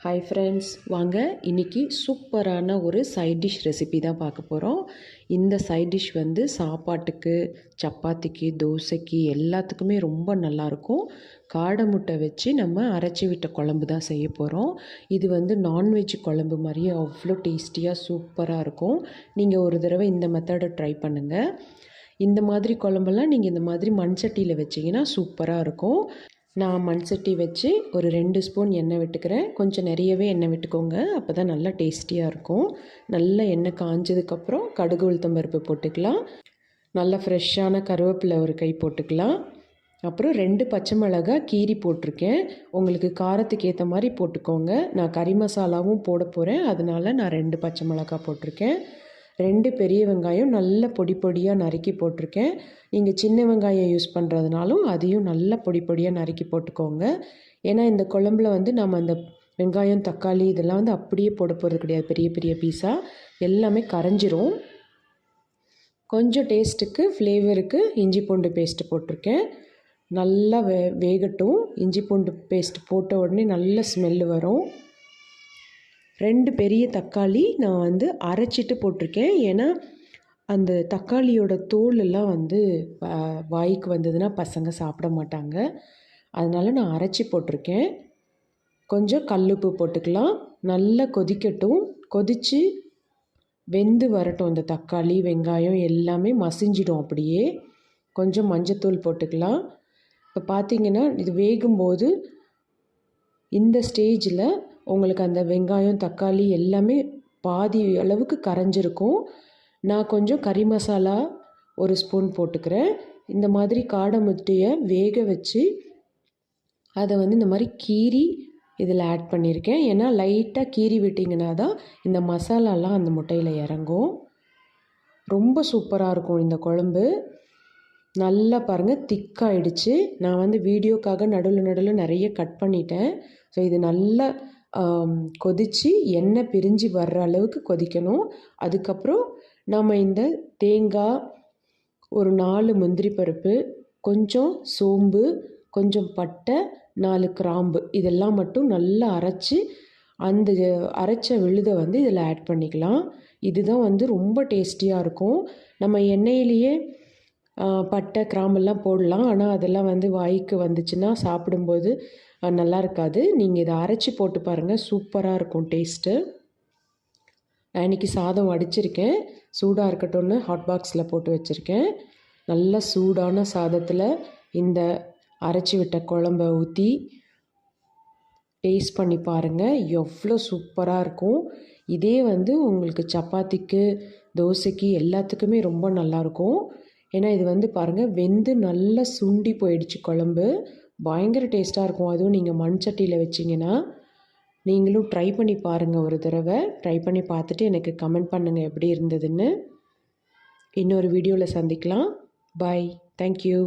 Hi friends வாங்க இன்றைக்கி சூப்பரான ஒரு சைட் டிஷ் ரெசிபி தான் பார்க்க போகிறோம் இந்த சைட் டிஷ் வந்து சாப்பாட்டுக்கு சப்பாத்திக்கு தோசைக்கு எல்லாத்துக்குமே ரொம்ப நல்லாயிருக்கும் காடை முட்டை வச்சு நம்ம அரைச்சி விட்ட குழம்பு தான் செய்ய போகிறோம் இது வந்து நான்வெஜ் குழம்பு மாதிரியே அவ்வளோ டேஸ்டியாக சூப்பராக இருக்கும். நீங்கள் ஒரு தடவை இந்த மெத்தடை ட்ரை பண்ணுங்கள் இந்த மாதிரி குழம்பெல்லாம் நீங்கள் இந்த மாதிரி மண்சட்டியில் வச்சிங்கன்னா சூப்பராக இருக்கும். நான் மண் சட்டி வச்சு ஒரு ரெண்டு ஸ்பூன் எண்ணெய் விட்டுக்கிறேன். கொஞ்சம் நிறையவே எண்ணெய் விட்டுக்கோங்க. அப்போ தான் நல்லா டேஸ்டியாக இருக்கும். நல்ல எண்ணெய் காஞ்சதுக்கப்புறம் கடுகு உளுத்தம் பருப்பு போட்டுக்கலாம். நல்ல ஃப்ரெஷ்ஷான கருவேப்பிலை ஒரு கை போட்டுக்கலாம். அப்புறம் ரெண்டு பச்சை மிளகா கீரி போட்டிருக்கேன். உங்களுக்கு காரத்துக்கு ஏற்ற மாதிரி போட்டுக்கோங்க. நான் கறி மசாலாவும் போட போகிறேன் அதனால் நான் ரெண்டு பச்சை மிளகா போட்டிருக்கேன். ரெண்டு பெரிய வெங்காயம் நல்ல பொடி பொடியாக நறுக்கி போட்டிருக்கேன். நீங்கள் சின்ன வெங்காயம் யூஸ் பண்ணுறதுனாலும் அதையும் நல்ல பொடி பொடியாக நறுக்கி போட்டுக்கோங்க. ஏன்னா இந்த குழம்புல வந்து நம்ம அந்த வெங்காயம் தக்காளி இதெல்லாம் வந்து அப்படியே போட போகிறது கிடையாது. பெரிய பெரிய பீஸாக எல்லாமே கரைஞ்சிரும். கொஞ்சம் டேஸ்ட்டுக்கு ஃப்ளேவருக்கு இஞ்சி பூண்டு பேஸ்ட்டு போட்டிருக்கேன். நல்லா வே வேகட்டும். இஞ்சி பூண்டு பேஸ்ட் போட்ட உடனே நல்ல ஸ்மெல்லு வரும். ரெண்டு பெரிய தக்காளி நான் வந்து அரைச்சிட்டு போட்டிருக்கேன். ஏன்னா அந்த தக்காளியோட தோலெல்லாம் வந்து வாய்க்கு வந்ததுன்னா பசங்க சாப்பிட மாட்டாங்க. அதனால் நான் அரைச்சி போட்டிருக்கேன். கொஞ்சம் கல்லுப்பு போட்டுக்கலாம். நல்லா கொதிக்கட்டும். கொதித்து வெந்து வரட்டும் இந்த தக்காளி வெங்காயம் எல்லாமே மசிஞ்சிடும் அப்படியே. கொஞ்சம் மஞ்சத்தூள் போட்டுக்கலாம். இப்போ பார்த்தீங்கன்னா இது வேகும்போது இந்த ஸ்டேஜில் உங்களுக்கு அந்த வெங்காயம் தக்காளி எல்லாமே பாதி அளவுக்கு கரைஞ்சிருக்கும். நான் கொஞ்சம் கறி மசாலா ஒரு ஸ்பூன் போட்டுக்கிறேன். இந்த மாதிரி காடை முட்டையை வேக வச்சு அதை வந்து இந்த மாதிரி கீரி இதில் ஆட் பண்ணியிருக்கேன். ஏன்னா லைட்டாக கீறி விட்டிங்கன்னா தான் இந்த மசாலாலாம் அந்த முட்டையில் இறங்கும். ரொம்ப சூப்பராக இருக்கும் இந்த குழம்பு. நல்லா பாருங்கள் திக்காயிடுச்சு. நான் வந்து வீடியோக்காக நடுவில் நடுவில் நிறைய கட் பண்ணிட்டேன். ஸோ இது நல்லா கொதித்து எண்ணெய் பிரிஞ்சு வர்ற அளவுக்கு கொதிக்கணும். அதுக்கப்புறம் நம்ம இந்த தேங்காய் ஒரு நாலு முந்திரி பருப்பு கொஞ்சம் சோம்பு கொஞ்சம் பட்டை நாலு கிராம்பு இதெல்லாம் மட்டும் நல்லா அரைச்சி அந்த அரைச்ச விழுதை வந்து இதில் ஆட் பண்ணிக்கலாம். இதுதான் வந்து ரொம்ப டேஸ்டியாக இருக்கும். நம்ம எண்ணெயிலேயே பட்டை கிராம்பெல்லாம் போடலாம். ஆனால் அதெல்லாம் வந்து வாய்க்கு வந்துச்சுன்னா சாப்பிடும்போது நல்லா இருக்காது. நீங்கள் இதை அரைச்சி போட்டு பாருங்கள் சூப்பராக இருக்கும் டேஸ்ட்டு. நான் இன்றைக்கி சாதம் வடிச்சிருக்கேன். சூடாக இருக்கட்டும்னு ஹாட் பாக்ஸில் போட்டு வச்சுருக்கேன். நல்ல சூடான சாதத்தில் இந்த அரைச்சி விட்ட குழம்ப ஊற்றி டேஸ்ட் பண்ணி பாருங்கள் எவ்வளோ சூப்பராக இருக்கும். இதே வந்து உங்களுக்கு சப்பாத்திக்கு தோசைக்கு எல்லாத்துக்குமே ரொம்ப நல்லாயிருக்கும் ஏன்னா இது வந்து பாருங்கள் வெந்து நல்லா சுண்டி போயிடுச்சு குழம்பு. பயங்கர டேஸ்ட்டாக இருக்கும். அதுவும் நீங்கள் மண் சட்டியில் வச்சிங்கன்னா நீங்களும் ட்ரை பண்ணி பாருங்கள் ஒரு தடவை. ட்ரை பண்ணி பார்த்துட்டு எனக்கு கமெண்ட் பண்ணுங்கள் எப்படி இருந்ததுன்னு. இன்னொரு வீடியோவில் சந்திக்கலாம். Bye thank you